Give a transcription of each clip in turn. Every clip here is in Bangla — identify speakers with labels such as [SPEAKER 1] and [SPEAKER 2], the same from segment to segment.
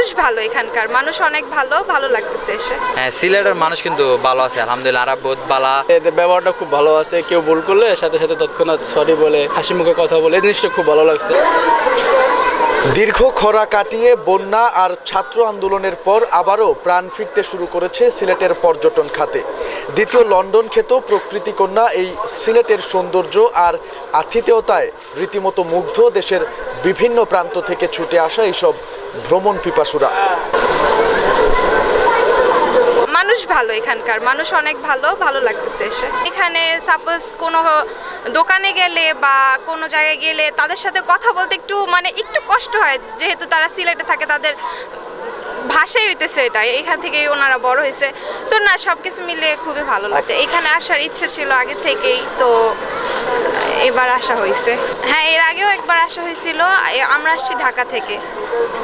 [SPEAKER 1] মানুষ ভালো এখানকার মানুষ অনেক ভালো ভালো লাগতেছে এসে।
[SPEAKER 2] হ্যাঁ সিলেটের মানুষ কিন্তু ভালো আছে আলহামদুলিল্লাহ আরব বহুত বালা।
[SPEAKER 3] এদের ব্যবহারটা খুব ভালো আছে কেউ ভুল করলে সাথে সাথে তৎক্ষণাৎ সরি বলে হাসি মুখে কথা বলে এই জিনিসটা খুব ভালো লাগছে।
[SPEAKER 4] দীর্ঘ খরা কাটিয়ে বন্যা আর ছাত্র আন্দোলনের পর আবারও প্রাণ ফিরতে শুরু করেছে সিলেটের পর্যটন খাতে। দ্বিতীয় লন্ডন খ্যাত প্রকৃতিকন্যা এই সিলেটের সৌন্দর্য আর আতিথেয়তায় রীতিমতো মুগ্ধ দেশের বিভিন্ন প্রান্ত থেকে ছুটে আসা এইসব ভ্রমণ পিপাসুরা।
[SPEAKER 1] মানুষ ভালো এখানকার, মানুষ অনেক ভালো ভালো লাগতেছে এসে। এখানে সাপোজ কোনো দোকানে গেলে বা কোনো জায়গায় গেলে তাদের সাথে কথা বলতে একটু মানে একটু কষ্ট হয়। যেহেতু তারা সিলেটে থাকে, তাদের ভাষাই হইতেছে এটা। এখান থেকেই ওনারা বড় হয়েছে তো না সব কিছু মিলে খুবই ভালো লাগে। এখানে আসার ইচ্ছে ছিল আগে থেকেই, তো এবার আসা হয়েছে হ্যাঁ এর আগেও একবার আসা হয়েছিল আমরা আসছি ঢাকা থেকে।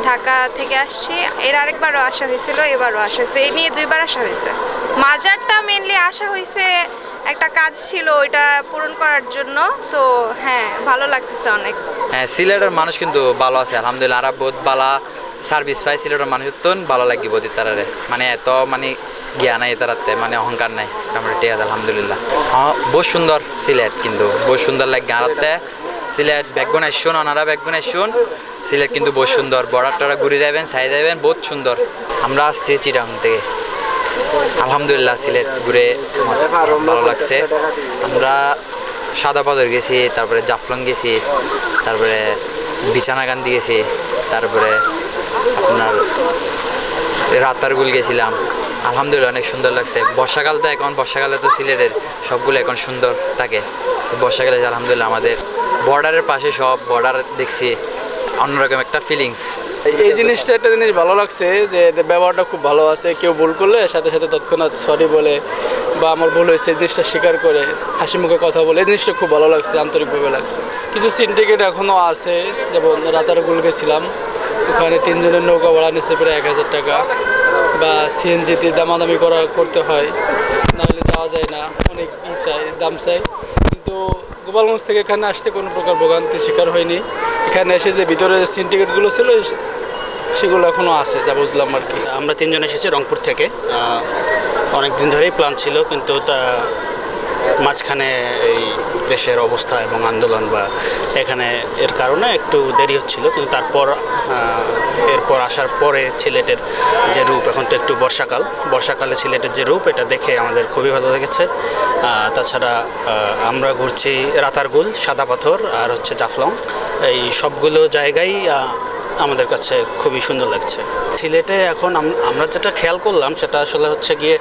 [SPEAKER 1] ঢাকা থেকে আসছি। এর আরেকবারও আসা হয়েছিল এবারও আসা হয়েছে এই নিয়ে দুইবার আসা হয়েছে মাজারটা মেনলি আসা হয়েছে একটা কাজ ছিল ওইটা পূরণ করার জন্য। তো হ্যাঁ ভালো লাগতেছে অনেক।
[SPEAKER 2] হ্যাঁ সিলেটের মানুষ কিন্তু ভালো আছে। আলহামদুলিল্লাহ আরব বহুত বালা। সার্ভিস পাই সিলেটের মানুষ তো ভালো লাগিব তারারে মানে এত মানে জ্ঞান নাই তারাতে মানে অহংকার নাই। আমরা ঠিক আলহামদুলিল্লাহ। বহুত সুন্দর সিলেট কিন্তু, বহুত সুন্দর লাগে গাঁড়াতে সিলেট ব্যাকগুন আসুন ওনারা ব্যাকগুন আসুন সিলেট কিন্তু বহুত সুন্দর বর্ডার টরা ঘুরে যাবেন সাই যাবেন বহুত সুন্দর আমরা আসছি চিটাং থেকে। আলহামদুলিল্লাহ সিলেট ঘুরে ভালো লাগছে। আমরা সাদা পাথর গেছি, তারপরে জাফলং গেছি, তারপরে বিছানাকান্দি গেছি, তারপরে আপনার রাতারগুল গেছিলাম। আলহামদুলিল্লাহ অনেক সুন্দর লাগছে। বর্ষাকাল তো এখন, বর্ষাকালে তো সিলেটের সবগুলো এখন সুন্দর থাকে। তো বর্ষাকালে আলহামদুলিল্লাহ আমাদের বর্ডারের পাশে সব বর্ডার দেখছি, অন্যরকম একটা ফিলিংস
[SPEAKER 3] এই জিনিসটা একটা জিনিস ভালো লাগছে যে ব্যবহারটা খুব ভালো আছে। কেউ ভুল করলে সাথে সাথে তৎক্ষণাৎ সরি বলে বা আমার ভুল হয়েছে, এই জিনিসটা স্বীকার করে হাসি মুখে কথা বলে। এই জিনিসটা খুব ভালো লাগছে, আন্তরিকভাবে লাগছে। কিছু সিন্ডিকেট এখনও আছে, যেমন রাতারগুল গেছিলাম। ওখানে তিনজনের নৌকা ভাড়া নিচ্ছে প্রায় এক হাজার টাকা বা সিএনজিতে দামাদামি করা করতে হয়, নাহলে যাওয়া যায় না, অনেক ই চাই, দাম চাই। কিন্তু গোপালগঞ্জ থেকে এখানে আসতে কোনো প্রকার ভোগান্তির শিকার হয়নি। এখানে এসে যে ভিতরে সিন্ডিকেটগুলো ছিল সেগুলো এখনও আছে, যা বুঝলাম আর কি।
[SPEAKER 5] আমরা তিনজন এসেছি রংপুর থেকে। অনেক দিন ধরেই প্ল্যান ছিল, কিন্তু তা মাঝখানে এই দেশের অবস্থা এবং আন্দোলন বা এখানে এর কারণে একটু দেরি হচ্ছিল, কিন্তু তারপর এরপর আসার পরে সিলেটের যে রূপ, এখন তো একটু বর্ষাকাল, বর্ষাকালে সিলেটের যে রূপ, এটা দেখে আমাদের খুবই ভালো লেগেছে। তাছাড়া আমরা ঘুরছি রাতারগুল, সাদা পাথর আর হচ্ছে জাফলং। এই সবগুলো জায়গায় আমাদের কাছে খুবই সুন্দর লাগছে। সিলেটে এখন আমরা যেটা খেয়াল করলাম, সেটা আসলে হচ্ছে গিয়ে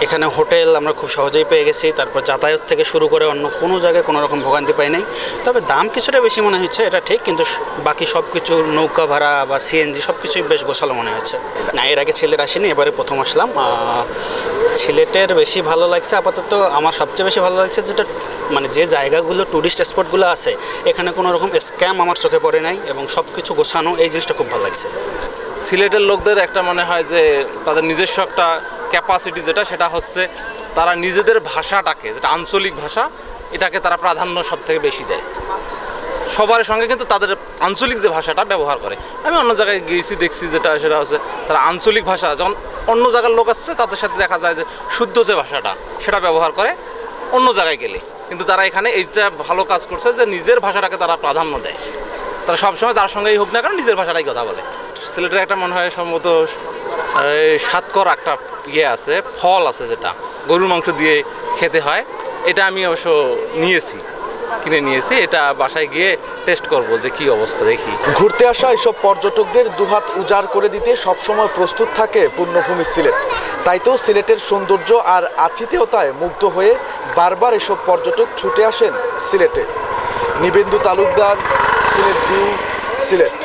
[SPEAKER 5] এখানে হোটেল আমরা খুব সহজেই পেয়ে গেছি তারপর যাতায়াত থেকে শুরু করে অন্য কোনো জায়গায় কোনো রকম ভোগান্তি পাই নাই। তবে দাম কিছুটা বেশি মনে হচ্ছে এটা ঠিক কিন্তু বাকি সব কিছু নৌকা ভাড়া বা সিএনজি সব কিছুই বেশ গোছালো মনে হচ্ছে। না এর আগে ছেলের আসেনি এবারে প্রথম আসলাম। আহ, সিলেটের বেশি ভালো লাগছে আপাতত আমার সবচেয়ে বেশি ভালো লাগছে যেটা মানে যে জায়গাগুলো ট্যুরিস্ট স্পটগুলো আছে এখানে কোনো রকম স্ক্যাম আমার চোখে পড়ে নাই এবং সব কিছু গোছানো এই জিনিসটা খুব ভালো লাগছে।
[SPEAKER 6] সিলেটের লোকদের একটা মনে হয় যে তাদের নিজস্ব একটা ক্যাপাসিটি যেটা, সেটা হচ্ছে তারা নিজেদের ভাষাটাকে, যেটা আঞ্চলিক ভাষা, এটাকে তারা প্রাধান্য সব থেকে বেশি দেয়। সবার সঙ্গে কিন্তু তাদের আঞ্চলিক যে ভাষাটা ব্যবহার করে। আমি অন্য জায়গায় গিয়েছি, দেখছি যেটা, সেটা হচ্ছে তারা আঞ্চলিক ভাষা, যখন অন্য জায়গার লোক আসছে, তাদের সাথে দেখা যায় যে শুদ্ধ যে ভাষাটা, সেটা ব্যবহার করে অন্য জায়গায় গেলে। কিন্তু তারা এখানে এইটা ভালো কাজ করছে যে নিজের ভাষাটাকে তারা প্রাধান্য দেয়। তারা সবসময় তার সঙ্গেই হোক না কেন, নিজের ভাষাটাই কথা বলে। সিলেটের একটা মনে হয় সম্ভবত সাতকর একটা ইয়ে আছে, ফল আছে যেটা, গরুর মাংস দিয়ে খেতে হয়। এটা আমি অবশ্য নিয়েছি, কিনে নিয়েছি, এটা বাসায় গিয়ে টেস্ট করব যে কি অবস্থা, দেখি।
[SPEAKER 4] ঘুরতে আসা এসব পর্যটকদের দুহাত উজাড় করে দিতে সবসময় প্রস্তুত থাকে পূর্ণভূমি সিলেট। তাই তো সিলেটের সৌন্দর্য আর আতিথেয়তায় মুগ্ধ হয়ে বারবার এসব পর্যটক ছুটে আসেন সিলেটে। নিবেন্দু তালুকদার, সিলেট ভিউ, সিলেট।